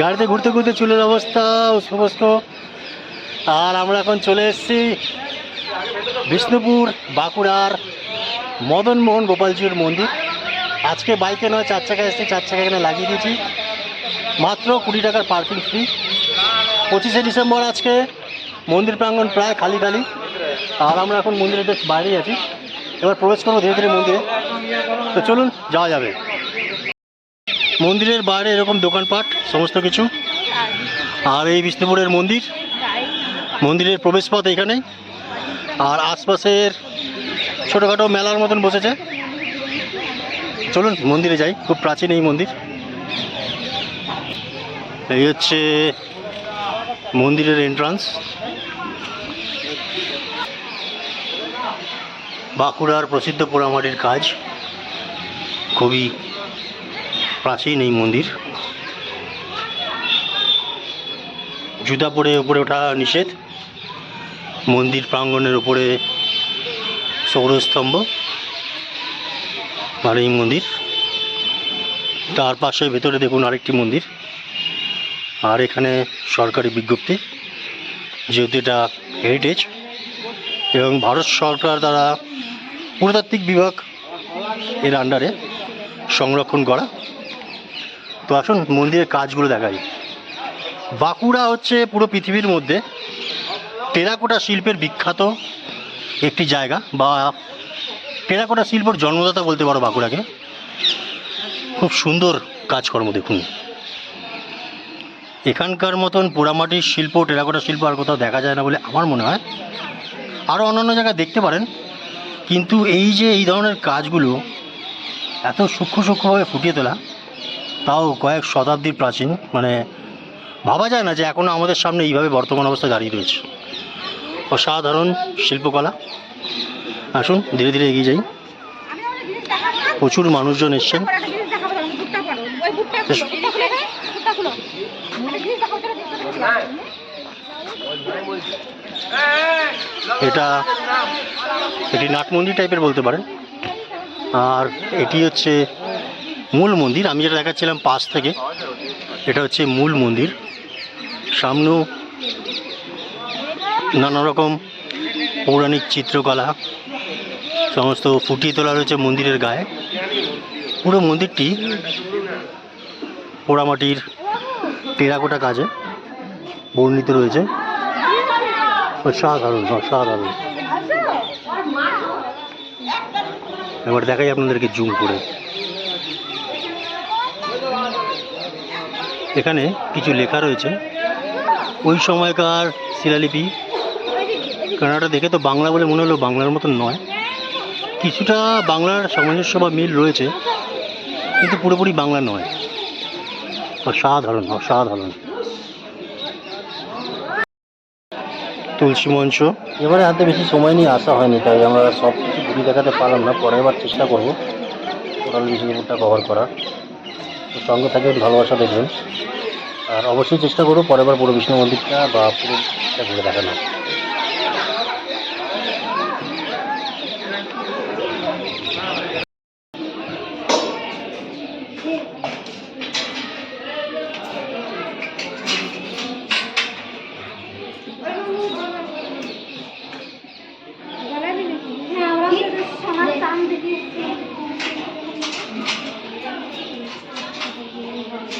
গাড়িতে ঘুরতে ঘুরতে চুলের অবস্থা সমস্ত আর আমরা এখন চলে এসেছি বিষ্ণুপুর বাঁকুড়ার মদনমোহন গোপালজির মন্দির। আজকে বাইকে নয়, চার চাকা এসেছি, চার চাকা এখানে লাগিয়ে দিয়েছি। মাত্র কুড়ি টাকার পার্কিং ফ্রি পঁচিশে ডিসেম্বর আজকে মন্দির প্রাঙ্গণ প্রায় খালি খালি। আর আমরা এখন মন্দিরের বাইরেই আছি। এবার প্রবেশ করব ধীরে ধীরে মন্দিরে। তো চলুন, যাওয়া যাবে। মন্দিরের বাইরে এরকম দোকানপাট, সমস্ত কিছু? আর এই বিষ্ণুপুরের মন্দির? মন্দিরের প্রবেশপথ এখানে। আর আশপাশের ছোটোখাটো মেলার মতন বসেছে। চলুন, মন্দিরে যাই। খুব প্রাচীন এই মন্দির। এই হচ্ছে মন্দিরের এন্ট্রান্স বাঁকুড়ার প্রসিদ্ধ পোড়ামাটির কাজ। খুবই প্রাচীন এই মন্দির। জুতা পরে উপরে ওঠা নিষেধ। মন্দির প্রাঙ্গণের উপরে সৌরস্তম্ভ। আর এই মন্দির। তার পাশে ভেতরে দেখুন আরেকটি মন্দির। আর এখানে সরকারি বিজ্ঞপ্তি, যেহেতু এটা হেরিটেজ এবং ভারত সরকার দ্বারা পুরাতাত্ত্বিক বিভাগ এর আন্ডারে সংরক্ষণ করা। তো আসুন মন্দিরের কাজগুলো দেখাই। বাঁকুড়া হচ্ছে পুরো পৃথিবীর মধ্যে টেরাকোটা শিল্পের বিখ্যাত একটি জায়গা বা টেরাকোটা শিল্পর জন্মদাতা বলতে পারো বাঁকুড়াকে। খুব সুন্দর কাজকর্ম দেখুন। এখানকার মতন পোড়ামাটির শিল্প, টেরাকোটা শিল্প আর কোথাও দেখা যায় না বলে আমার মনে হয়। আরও অন্যান্য জায়গায় দেখতে পারেন। কিন্তু এই যে এই ধরনের কাজগুলো এত সূক্ষ্ম সূক্ষ্মভাবে ফুটিয়ে তোলা তাও কয়েক শতাব্দীর প্রাচীন মানে ভাবা যায় না যে এখনও আমাদের সামনে এইভাবে বর্তমান অবস্থায় দাঁড়িয়ে রয়েছে। অসাধারণ শিল্পকলা। আসুন, ধীরে ধীরে এগিয়ে যাই। প্রচুর মানুষজন এসছেন। এটা এটি নাটমন্দির টাইপের বলতে পারেন। আর এটি হচ্ছে মূল মন্দির, আমি যেটা দেখাচ্ছিলাম পাশ থেকে, এটা হচ্ছে মূল মন্দির। সামনেও নানা রকম পৌরাণিক চিত্রকলা, সমস্ত ফুটিয়ে তোলা রয়েছে মন্দিরের গায়ে। পুরো মন্দিরটি পোড়ামাটির টেরাকোটা কাজে বর্ণিত রয়েছে। অসাধারণ অসাধারণ। এবার দেখাই আপনাদেরকে জুম করে। এখানে কিছু লেখা রয়েছে। ওই সময়কার শিলালিপি, কানাডা দেখে তো বাংলা বলে মনে হলো বাংলার মতন নয়। কিছুটা বাংলার সামঞ্জস্য বা মিল রয়েছে, কিন্তু পুরোপুরি বাংলা নয়। অসাধারণ অসাধারণ। তুলসী মঞ্চ। এবারে হাতে বেশি সময় নিয়ে আসা হয়নি, তাই আমরা সব কিছু ঘুরে দেখাতে পারলাম না। পরের বার চেষ্টা করব। টোটাল বিষ্ণুপুরটা কভার করার। সঙ্গে থাকবেন, ভালোবাসা দেখবেন। আর অবশ্যই চেষ্টা করব পরের বার পুরো বিষ্ণু মন্দিরটা বা পুরো ঘুরে দেখানো সোনার দাম দিদি সোনার কোন তাই না এটা লাইট জ্বালা বল আছে লাইট জ্বালা বল আছে দেখতে পারেন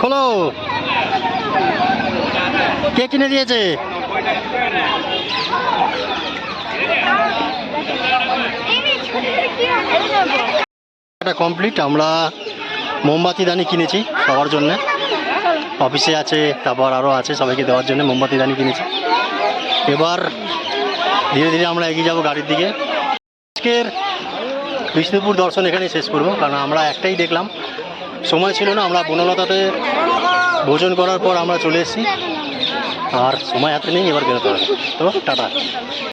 খোলো। কে কিনে দিয়েছে? কমপ্লিট আমরা মোমবাতি দানি কিনেছি সবার জন্য। অফিসে আছে, তারপর আরও আছে, সবাইকে দেওয়ার জন্য মোমবাতি দানি কিনেছি। এবার ধীরে ধীরে আমরা এগিয়ে যাব গাড়ির দিকে। আজকের বিষ্ণুপুর দর্শন এখানেই শেষ করব, কারণ আমরা একটাই দেখলাম। সময় ছিল না, আমরা বনলতাতে ভোজন করার পর আমরা চলে এসেছি। আর সময় হাতে নেই, এবার বেরোতে হবে। তো, টাটা।